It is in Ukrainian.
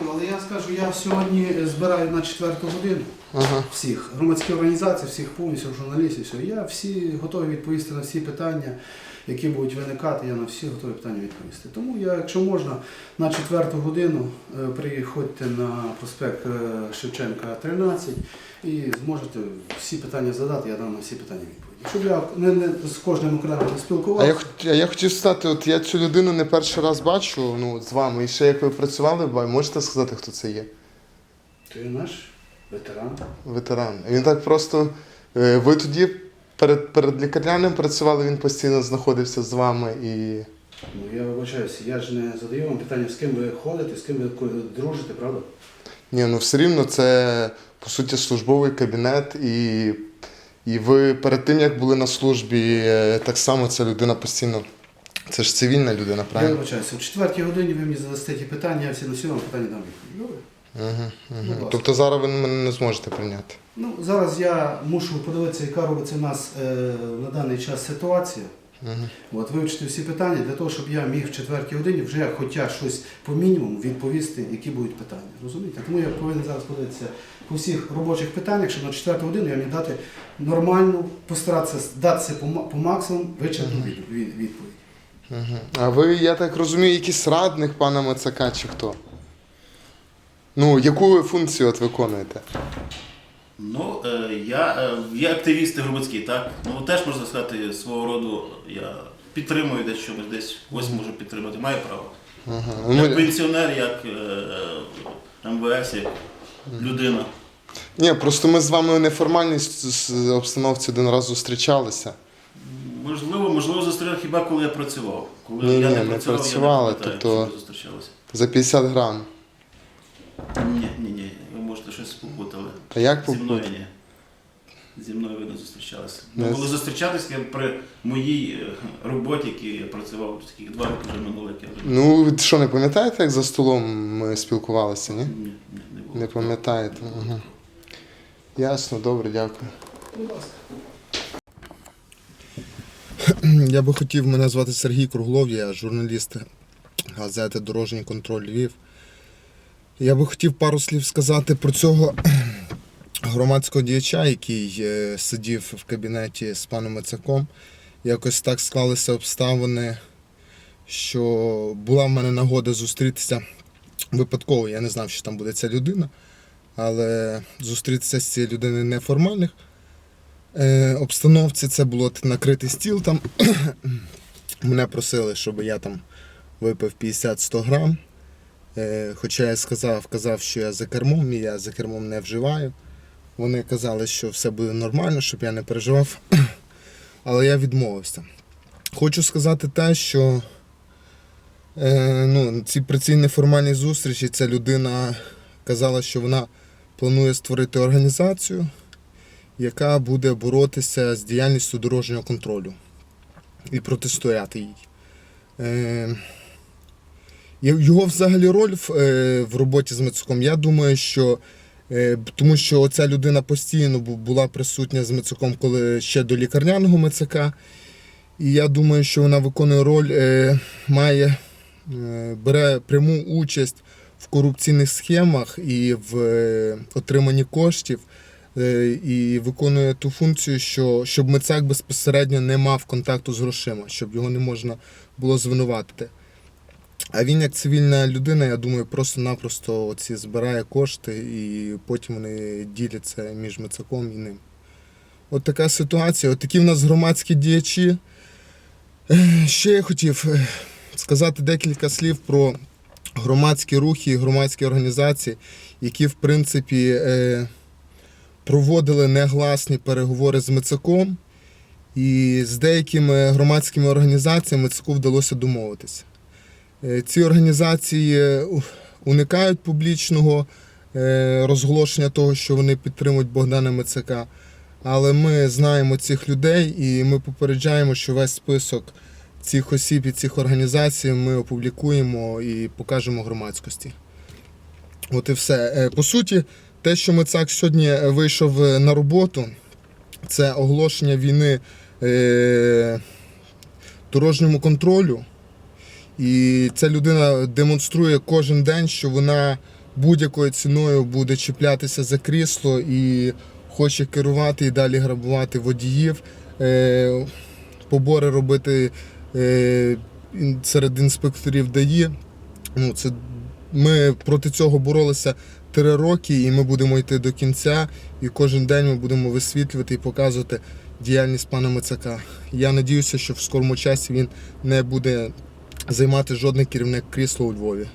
багато, але я скажу, я сьогодні збираю на четверту годину Ага. всіх громадські організації, всіх повністю журналістів. Все. Я всі готові відповісти на всі питання, які будуть виникати. Я на всі готові питання відповісти. Тому я, якщо можна, на четверту годину е, приходьте на проспект е, Шевченка 13 і зможете всі питання задати, я дам на всі питання відповіді. Щоб я не, не з кожним окремо не А спілкувався. я, хот- а я хотів сказати, от я цю людину не перший раз бачу ну, з вами. І ще як ви працювали, бай, можете сказати, хто це є? Ти наш ветеран. Ветеран. Він так просто. е, Ви тоді перед, перед лікарняним працювали, він постійно знаходився з вами і. Ну я вибачаюся, я ж не задаю вам питання, з ким ви ходите, з ким ви ко- дружите, правда? Ні, ну все рівно це по суті службовий кабінет, і, і ви перед тим як були на службі, е, так само ця людина постійно. Це ж цивільна людина, Я правильно? вибачаюся. О четвертій годині ви мені задасте ті питання, я всі на всі вам питання дам відповідь. Угу, угу. Тобто зараз ви мене не зможете прийняти. Ну, зараз я мушу подивитися, яка робиться в нас е, на даний час ситуація. Угу. От, вивчити всі питання для того, щоб я міг в четвертій годині вже хоча щось по мінімуму відповісти, які будуть питання. Розумієте? Тому я повинен зараз подивитися по всіх робочих питаннях, щоб на четверту годину я міг дати нормальну, постаратися датися по, по максимуму вичерпну від, відповідь. Угу. А ви, я так розумію, якийсь радник пана Мацака чи хто? Ну, яку ви функцію от виконуєте? Ну, е, я е, є активісти громадські, так. Ну теж можна сказати, свого роду я підтримую десь чомусь, десь ось можу підтримати, маю право. Угу. Як пенсіонер, як е, е, МВС, як людина. Ні, просто ми з вами у неформальній обстановці один раз зустрічалися. Можливо, можливо, зустріли хіба коли я працював. Коли Ні, я ні, не не працював, працювали, я не тобто- зустрічалися. За 50 грам. Ні, ні, ні, ви можете щось попутали. А як Зі мною ні. Зі мною ви не зустрічалися. Ми з- були зустрічатися при моїй е, роботі, які я працював таких два роки вже минуло, як я вже. Ну, ви що, не пам'ятаєте, як за столом ми спілкувалися, ні? Ні, ні, не було. Не пам'ятаєте. Угу. Ясно, добре, дякую. Будь ласка. Я би хотів, мене звати Сергій Круглов, я журналіст газети Дорожній контроль Львів. Я би хотів пару слів сказати про цього громадського діяча, який е, сидів в кабінеті з паном Мацаком. Якось так склалися обставини, що була в мене нагода зустрітися випадково. Я не знав, що там буде ця людина, але зустрітися з цією людиною неформальних е, обстановці. Це було накритий стіл там. Мене просили, щоб я там випив 50-100 грам. Е, хоча я сказав, казав, що я за кермом, і я за кермом не вживаю. Вони казали, що все буде нормально, щоб я не переживав. Але я відмовився. Хочу сказати те, що е, ну, ці при цій неформальній зустрічі ця людина казала, що вона планує створити організацію, яка буде боротися з діяльністю дорожнього контролю і протистояти їй. Е, його взагалі роль в, е, в роботі з Мицуком, я думаю, що тому що ця людина постійно була присутня з Мицуком, коли ще до лікарняного Мицака. І я думаю, що вона виконує роль, е, має, е, бере пряму участь в корупційних схемах і в е, отриманні коштів е, і виконує ту функцію, що щоб Мицак безпосередньо не мав контакту з грошима, щоб його не можна було звинуватити. А він, як цивільна людина, я думаю, просто-напросто оці збирає кошти і потім вони діляться між Мицаком і ним. От така ситуація. От такі в нас громадські діячі. Е, Ще я хотів е, сказати декілька слів про громадські рухи і громадські організації, які, в принципі, е, проводили негласні переговори з Мицаком, і з деякими громадськими організаціями Мицаку вдалося домовитися. Е, Ці організації е, уникають публічного е, розголошення того, що вони підтримують Богдана Мицака. Але ми знаємо цих людей і ми попереджаємо, що весь список цих осіб і цих організацій ми опублікуємо і покажемо громадськості. От і все. По суті, те, що Мицак сьогодні вийшов на роботу, це оголошення війни дорожньому контролю. І ця людина демонструє кожен день, що вона будь-якою ціною буде чіплятися за крісло і хоче керувати і далі грабувати водіїв, е, побори робити е, серед інспекторів ДАІ. Ну, це, ми проти цього боролися три роки, і ми будемо йти до кінця. І кожен день ми будемо висвітлювати і показувати діяльність пана Мицака. Я надіюся, що в скорому часі він не буде займати жодне керівне крісло у Львові.